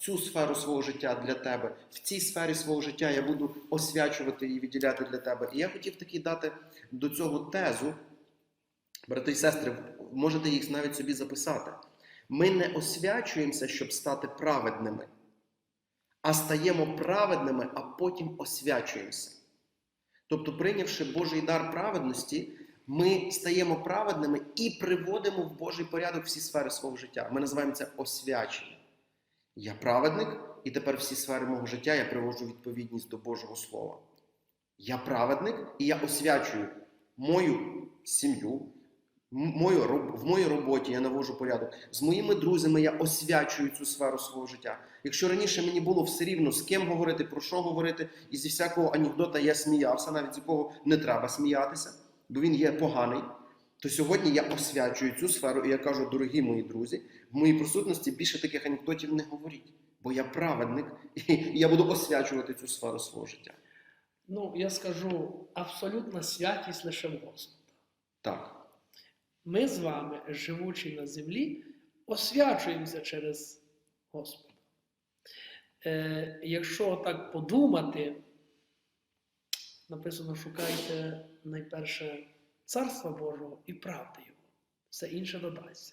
цю сферу свого життя для тебе. В цій сфері свого життя я буду освячувати і відділяти для тебе. І я хотів таки дати до цього тезу, брати і сестри, можете їх навіть собі записати. Ми не освячуємося, щоб стати праведними, а стаємо праведними, а потім освячуємося. Тобто, прийнявши Божий дар праведності, ми стаємо праведними і приводимо в Божий порядок всі сфери свого життя. Ми називаємо це освячення. Я праведник, і тепер всі сфери мого життя я приводжу відповідність до Божого Слова. Я праведник, і я освячую мою сім'ю, мою, в моїй роботі я навожу порядок. З моїми друзями я освячую цю сферу свого життя. Якщо раніше мені було все рівно з ким говорити, про що говорити, і зі всякого анекдота я сміявся, навіть з якого не треба сміятися, бо він є поганий, то сьогодні я освячую цю сферу, і я кажу, дорогі мої друзі, в моїй присутності більше таких анекдотів не говоріть, бо я праведник, і я буду освячувати цю сферу свого життя. Ну, я скажу, абсолютна святість лише в Господа. Так. Ми з вами, живучи на землі, освячуємося через Господа. Е, якщо так подумати, написано, шукайте найперше Царства Божого і правди Його. Все інше додасться.